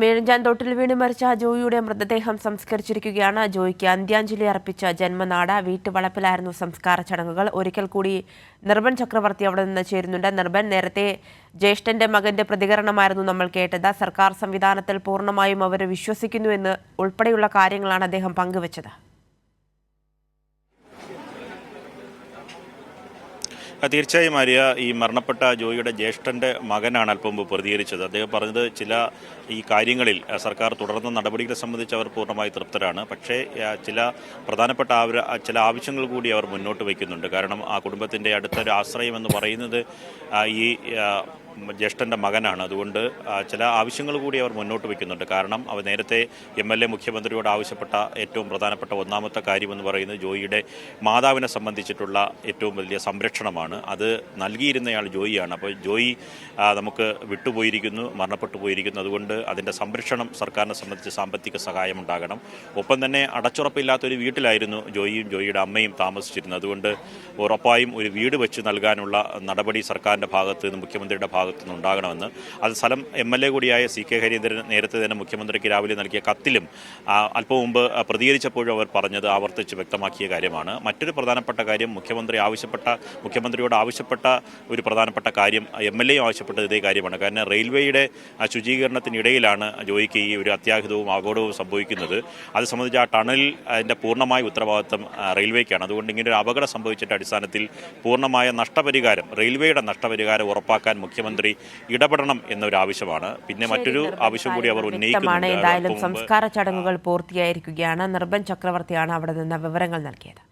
മേഴഞ്ചാൻ തൊട്ടിൽ വീണ് മരിച്ച ജോയിയുടെ മൃതദേഹം സംസ്കരിച്ചിരിക്കുകയാണ്. ജോയിക്ക് അന്ത്യാഞ്ജലി അർപ്പിച്ച ജന്മനാട് വീട്ടുവളപ്പിലായിരുന്നു സംസ്കാര ചടങ്ങുകൾ. ഒരിക്കൽ കൂടി നിർബൻ ചക്രവർത്തി അവിടെ നിന്ന് ചേരുന്നുണ്ട്. നിർബൻ നേരത്തെ ജ്യേഷ്ഠന്റെ മകന്റെ പ്രതികരണമായിരുന്നു നമ്മൾ കേട്ടത്. സർക്കാർ സംവിധാനത്തിൽ പൂർണമായും അവർ വിശ്വസിക്കുന്നുവെന്ന് ഉൾപ്പെടെയുള്ള കാര്യങ്ങളാണ് അദ്ദേഹം പങ്കുവച്ചത്. തീർച്ചയായും ആര്യ ഈ മരണപ്പെട്ട ജോയിയുടെ ജ്യേഷ്ഠന്റെ മകനാണ് അല്പം പ്രതികരിച്ചത്. അദ്ദേഹം പറഞ്ഞത് ചില ഈ കാര്യങ്ങളിൽ സർക്കാർ തുടർന്ന നടപടികളെ സംബന്ധിച്ച് അവർ പൂർണമായി തൃപ്തരാണ്. പക്ഷേ ചില പ്രധാനപ്പെട്ട ചില ആവശ്യങ്ങൾ കൂടി അവർ മുന്നോട്ട് വയ്ക്കുന്നുണ്ട്. കാരണം ആ കുടുംബത്തിന്റെ അടുത്തൊരു ആശ്രയം എന്ന് പറയുന്നത് ഈ ജ്യേഷ്ഠന്റെ മകനാണ്. അതുകൊണ്ട് ചില ആവശ്യങ്ങൾ കൂടി അവർ മുന്നോട്ട് വയ്ക്കുന്നുണ്ട്. കാരണം അവർ നേരത്തെ എം എൽ എ മുഖ്യമന്ത്രിയോട് ആവശ്യപ്പെട്ട ഏറ്റവും പ്രധാനപ്പെട്ട ഒന്നാമത്തെ കാര്യമെന്ന് പറയുന്നത് ജോയിയുടെ മാതാവിനെ സംബന്ധിച്ചിട്ടുള്ള ഏറ്റവും വലിയ സംരക്ഷണമാണ്. അത് നൽകിയിരുന്നയാൾ ജോയിയാണ്. അപ്പോൾ ജോയി നമുക്ക് വിട്ടുപോയിരിക്കുന്നു മരണപ്പെട്ടു പോയിരിക്കുന്നു. അതുകൊണ്ട് അതിന്റെ സംരക്ഷണം സർക്കാരിനെ സംബന്ധിച്ച് സാമ്പത്തിക സഹായം ഉണ്ടാകണം. ഒപ്പം തന്നെ അടച്ചുറപ്പില്ലാത്തൊരു വീട്ടിലായിരുന്നു ജോയിയും ജോയിയുടെ അമ്മയും താമസിച്ചിരുന്നത്. അതുകൊണ്ട് ഉറപ്പായും ഒരു വീട് വെച്ച് നൽകാനുള്ള നടപടി സർക്കാരിന്റെ ഭാഗത്ത് നിന്ന് മുഖ്യമന്ത്രിയുടെ ഭാഗത്തു നിന്ന് ഉണ്ടാകണമെന്ന് അത് സ്ഥലം എം എൽ എ കൂടിയായ സി കെ ഹരീന്ദ്രൻ നേരത്തെ തന്നെ മുഖ്യമന്ത്രിക്ക് രാവിലെ നൽകിയ കത്തിലും അല്പം മുമ്പ് പ്രതികരിച്ചപ്പോഴും അവർ പറഞ്ഞത് ആവർത്തിച്ച് വ്യക്തമാക്കിയ കാര്യമാണ്. മറ്റൊരു പ്രധാനപ്പെട്ട കാര്യം മുഖ്യമന്ത്രി ആവശ്യപ്പെട്ട മുഖ്യമന്ത്രിയോട് ആവശ്യപ്പെട്ട ഒരു പ്രധാനപ്പെട്ട കാര്യം എം എൽ എയും ആവശ്യപ്പെട്ടത് ഇതേ കാര്യമാണ്. കാരണം റെയിൽവേയുടെ ശുചീകരണത്തിനിടയിലാണ് ജോയിക്ക് ഈ ഒരു അത്യാഹിതവും അപകടവും സംഭവിക്കുന്നത്. അത് സംബന്ധിച്ച് ആ ടണൽ അതിന്റെ പൂർണമായ ഉത്തരവാദിത്തം റെയിൽവേക്കാണ്. അതുകൊണ്ട് ഇങ്ങനെ ഒരു അപകടം സംഭവിച്ചിട്ട് അടിസ്ഥാനത്തിൽ പൂർണമായ നഷ്ടപരിഹാരം റെയിൽവേയുടെ നഷ്ടപരിഹാരം ഉറപ്പാക്കാൻ മുഖ്യമന്ത്രി ഇടപെടണം എന്നൊരാവശ്യമാണ്. പിന്നെ മറ്റൊരു ആവശ്യം കൂടി അവർ ഉന്നയിക്കുന്നുണ്ട്. എന്തായാലും സംസ്കാര ചടങ്ങുകൾ പൂർത്തിയായിരിക്കുകയാണ്. നിർബൻ ചക്രവർത്തിയാണ് അവിടെ നിന്ന് വിവരങ്ങൾ നൽകിയത്.